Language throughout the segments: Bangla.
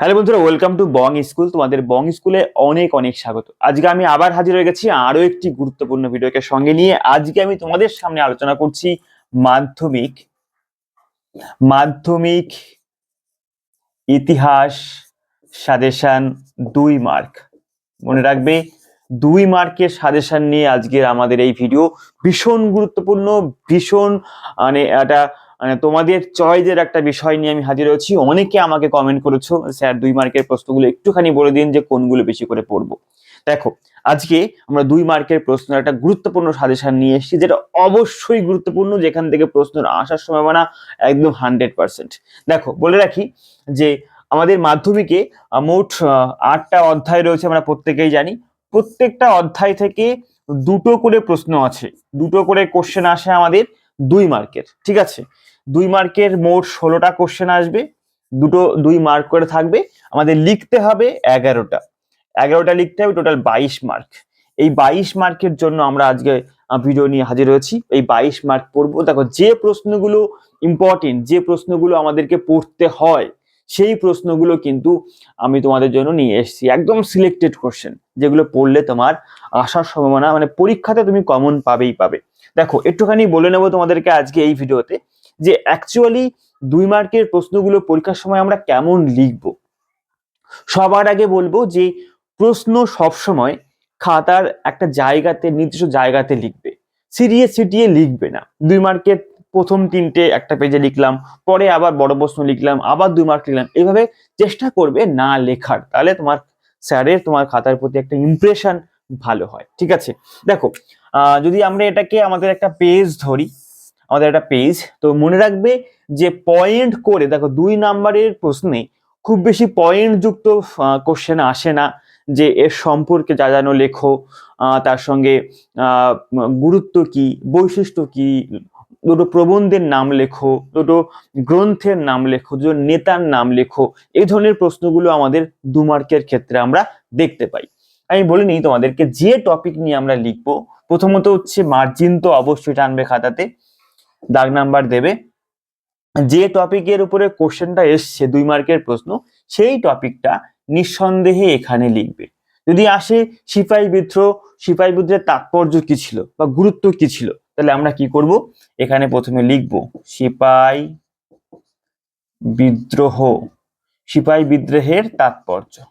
হ্যালো বন্ধুরা ওয়েলকাম টু বং স্কুল তোমাদের বং স্কুলে অনেক অনেক স্বাগত। আজকে আমি আবার হাজির হয়ে গেছি আরও একটি গুরুত্বপূর্ণ ভিডিওকে সঙ্গে নিয়ে। আজকে আমি তোমাদের সামনে আলোচনা করছি মাধ্যমিক মাধ্যমিক ইতিহাস সাজেশন দুই মার্ক। মনে রাখবে, দুই মার্কের সাজেশন নিয়ে আজকের আমাদের এই ভিডিও ভীষণ গুরুত্বপূর্ণ, ভীষণ মানে একটা মানে তোমাদের চয়েজের একটা বিষয় নিয়ে আমি হাজির হয়েছি। অনেকে আমাকে কমেন্ট করেছ স্যার দুই মার্কের প্রশ্নগুলো একটুখানি বলে দিন যে কোনগুলো বেশি করে পড়ব। দেখো, আজকে আমরা দুই মার্কের প্রশ্নের একটা গুরুত্বপূর্ণ সাজেশন নিয়ে এসেছি, যেটা অবশ্যই গুরুত্বপূর্ণ, যেখান থেকে প্রশ্নের আসার সম্ভাবনা একদম হান্ড্রেড পার্সেন্ট দেখো, বলে রাখি যে আমাদের মাধ্যমিকে মোট আটটা অধ্যায় রয়েছে, আমরা প্রত্যেকেই জানি। প্রত্যেকটা অধ্যায় থেকে দুটো করে প্রশ্ন আছে, দুটো করে কোশ্চেন আসে আমাদের দুই মার্কের ঠিক আছে? দুই মার্কের মোট ষোলোটা কোশ্চেন আসবে। দুটো, দুই মার্ক করে থাকবে। আমাদের লিখতে হবে এগারোটা। এগারোটা লিখতে হবে টোটাল বাইশ মার্ক এই বাইশ মার্কের জন্য আমরা আজকে ভিডিও নিয়ে হাজির হয়েছি। এই বাইশ মার্ক পড়ব। দেখো, যে প্রশ্নগুলো ইম্পর্টেন্ট যে প্রশ্নগুলো আমাদেরকে পড়তে হয়, সেই প্রশ্নগুলো কিন্তু আমি তোমাদের জন্য নিয়ে এসেছি। একদম সিলেক্টেড কোশ্চেন যেগুলো পড়লে তোমার আসার সম্ভাবনা মানে পরীক্ষাতে তুমি কমন পাবেই পাবে। দেখো, একটুখানি বলে নেব তোমাদেরকে আজকে এই ভিডিওতে যে অ্যাকচুয়ালি দুই মার্কের প্রশ্নগুলো পরীক্ষার সময় আমরা কেমন লিখব? সবার আগে বলব যে প্রশ্ন সবসময় খাতার একটা জায়গাতে, নির্দিষ্ট জায়গাতে লিখবে। সিরিয়ে সিটিয়ে লিখবে না। দুই মার্কের প্রথম তিনটে একটা পেজে লিখলাম, পরে আবার বড় প্রশ্ন লিখলাম, আবার দুই মার্ক লিখলাম। এইভাবে চেষ্টা করবে না লেখার। তাহলে তোমার স্যারের, তোমার খাতার প্রতি একটা ইমপ্রেশন ভালো হয়। ঠিক আছে? দেখো যদি আমরা এটাকে আমাদের একটা পেজ ধরি আমাদের একটা পেজ তো মনে রাখবে যে পয়েন্ট করে, দেখো দুই নাম্বারের প্রশ্নে খুব বেশি পয়েন্ট যুক্ত কোশ্চেন আসে না যে এর সম্পর্কে যা জানো লেখো তার সঙ্গে গুরুত্ব কি, বৈশিষ্ট্য কি, দুটো প্রবন্ধের নাম লেখো, দুটো গ্রন্থের নাম লেখো, দুটো নেতার নাম লেখো, এই ধরনের প্রশ্নগুলো আমাদের দু মার্কের ক্ষেত্রে আমরা দেখতে পাই। আমি বলে নিই তোমাদেরকে, যে টপিক নিয়ে আমরা লিখব, প্রথমত হচ্ছে মার্জিন তো অবশ্যই টানবে খাতাতে দাগ নাম্বার দেবে। যে টপিকের উপরে কোশ্চেনটা এসছে, দুই মার্কের প্রশ্ন, সেই টপিকটা নিঃসন্দেহে এখানে লিখবে। যদি আসে সিপাহী বিদ্রোহ, সিপাহী বিদ্রোহের তাৎপর্য কি ছিল বা গুরুত্ব কি ছিল, তাহলে আমরা কি করব? এখানে প্রথমে লিখব, সিপাহী বিদ্রোহ, সিপাহী বিদ্রোহের তাৎপর্য।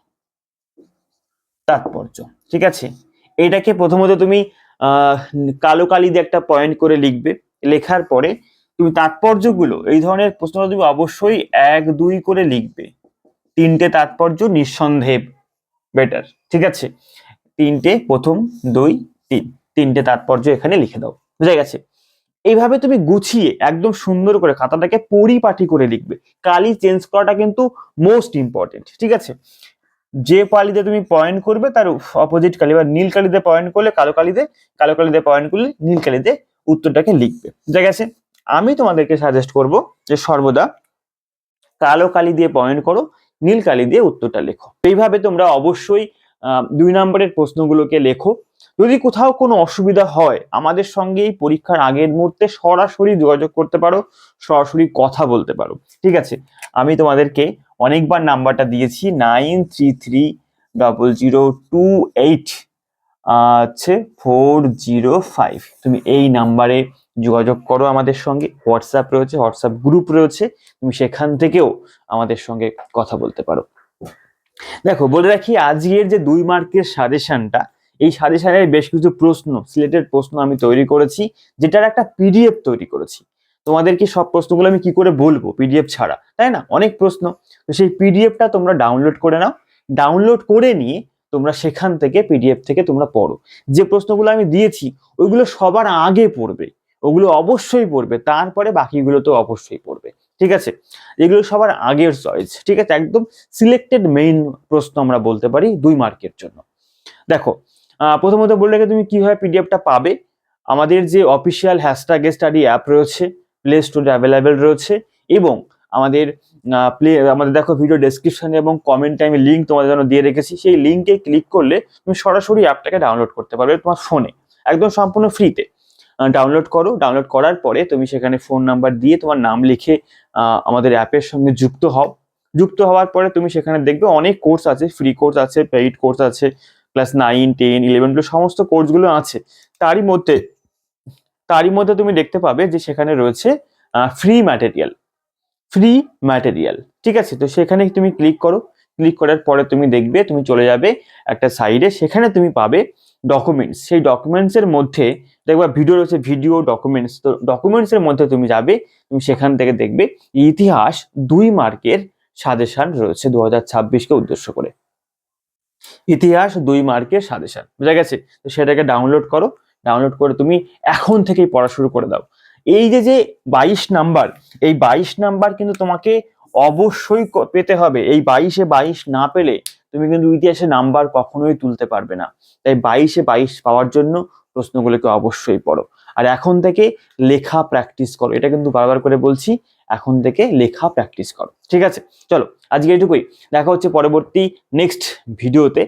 তাৎপর্য, ঠিক আছে? এটাকে প্রথমত তুমি, আহ, কালো কালি দিয়ে একটা পয়েন্ট করে লিখবে। লেখার পরে তুমি তাৎপর্যগুলো, এই ধরনের প্রশ্ন তুমি অবশ্যই এক, দুই করে লিখবে। তিনটে তাৎপর্য নিঃসন্দেহে বেটার ঠিক আছে? তিনটে, প্রথম, দুই, তিন। তিনটে তাৎপর্য এখানে লিখে দাও। বুঝা গেছে? এইভাবে তুমি গুছিয়ে, একদম সুন্দর করে খাতাটাকে পরিপাটি করে লিখবে। কালি চেঞ্জ করাটা কিন্তু মোস্ট ইম্পর্টেন্ট ঠিক আছে? যে কালিতে তুমি পয়েন্ট করবে, তার অপোজিট কালি বা নীল কালিতে পয়েন্ট করলে কালো কালিতে কালো কালিতে পয়েন্ট করলে নীল কালিতে উত্তরটাকে লিখবে। বুঝা গেছে? আমি তোমাদেরকে সাজেস্ট করব যে সর্বদা কালো কালি দিয়ে পয়েন্ট করো, নীল কালি দিয়ে উত্তরটা লেখো। এইভাবে তোমরা অবশ্যই দুই নম্বরের প্রশ্নগুলোকে লেখো। যদি কোথাও কোনো অসুবিধা হয়, আমাদের সঙ্গে এই পরীক্ষার আগের মুহূর্তে সরাসরি যোগাযোগ করতে পারো, সরাসরি কথা বলতে পারো। ঠিক আছে? আমি তোমাদেরকে অনেকবার নাম্বারটা দিয়েছি, nine three three double zero two eight. হচ্ছে ফোর জিরো ফাইভ। তুমি এই নাম্বারে যোগাযোগ করো আমাদের সঙ্গে, হোয়াটসঅ্যাপ রয়েছে, হোয়াটসঅ্যাপ গ্রুপ রয়েছে, তুমি সেখান থেকেও আমাদের সঙ্গে কথা বলতে পারো। দেখো, বলে রাখি, আজকের যে দুই মার্কের সাজেশনটা, এই সাজেশনের বেশ কিছু প্রশ্ন সিলেটেড প্রশ্ন আমি তৈরি করেছি, যেটার একটা পিডিএফ তৈরি করেছি। তোমাদেরকে সব প্রশ্নগুলো আমি কি করে বলব পিডিএফ ছাড়া? তাই না? অনেক প্রশ্ন। তো সেই পিডিএফটা তোমরা ডাউনলোড করে নাও। ডাউনলোড করে নিয়ে তোমরা সেখান থেকে পিডিএফ থেকে তোমরা পড়ো। যে প্রশ্নগুলো আমি দিয়েছি, ওইগুলো সবার আগে পড়বে। ওগুলো অবশ্যই পড়বে, তারপরে বাকিগুলো তো অবশ্যই পড়বে। ঠিক আছে? এগুলো সবার আগের চয়েস ঠিক আছে? একদম সিলেক্টেড মেইন প্রশ্ন আমরা বলতে পারি দুই মার্কের জন্য। দেখো প্রথমত বললে তুমি কীভাবে পিডিএফটা পাবে? আমাদের যে অফিসিয়াল হ্যাশট্যাগ স্টাডি অ্যাপ রয়েছে প্লে স্টোরে অ্যাভেলেবেল রয়েছে এবং আমাদের প্লে আমাদের দেখো ভিডিও ডেসক্রিপশনে এবং কমেন্টে আমি লিঙ্ক তোমাদের জন্য দিয়ে রেখেছি। সেই লিঙ্কে ক্লিক করলে তুমি সরাসরি অ্যাপটাকে ডাউনলোড করতে পারবে তোমার ফোনে একদম সম্পূর্ণ ফ্রিতে ডাউনলোড করো। ডাউনলোড করার পরে তুমি সেখানে ফোন নাম্বার দিয়ে তোমার নাম লিখে আমাদের অ্যাপের সঙ্গে যুক্ত হও। যুক্ত হওয়ার পরে তুমি সেখানে দেখবে অনেক কোর্স আছে। ফ্রি কোর্স আছে পেইড কোর্স আছে class nine ten eleven to সমস্ত কোর্সগুলো আছে। তারই মধ্যে তারই মধ্যে তুমি দেখতে পাবে যে সেখানে রয়েছে ফ্রি ম্যাটেরিয়াল ফ্রি ম্যাটেরিয়াল ঠিক আছে? তো সেখানে তুমি ক্লিক করো। ক্লিক করার পরে তুমি দেখবে তুমি চলে যাবে একটা সাইডে সেখানে তুমি পাবে ডকুমেন্টস সেই ডকুমেন্টসের মধ্যে দেখবা ভিডিও রয়েছে ভিডিও ডকুমেন্টস তো ডকুমেন্টসের মধ্যে তুমি যাবে, তুমি সেখান থেকে দেখবে ইতিহাস দুই মার্কের সাজেশন রয়েছে দু হাজার ছাব্বিশকে উদ্দেশ্য করে। ইতিহাস দুই মার্কের সাজেশন, বুঝা গেছে? তো সেটাকে ডাউনলোড করো। ডাউনলোড করে তুমি এখন থেকেই পড়া শুরু করে দাও। এই যে যে বাইশ নাম্বার, এই বাইশ নাম্বার কিন্তু তোমাকে অবশ্যই পেতে হবে। এই বাইশে বাইশ না পেলে তুমি কিন্তু ইতিহাসে নাম্বার কখনোই তুলতে পারবে না। তাই বাইশে বাইশ পাওয়ার জন্য প্রশ্নগুলোকে অবশ্যই পড়ো। আর এখন থেকে লেখা প্র্যাকটিস করো। এটা কিন্তু বারবার করে বলছি, এখন থেকে লেখা প্র্যাকটিস করো। ঠিক আছে? চলো, আজকে এটুকুই। দেখা হচ্ছে পরবর্তী নেক্সট ভিডিওতে।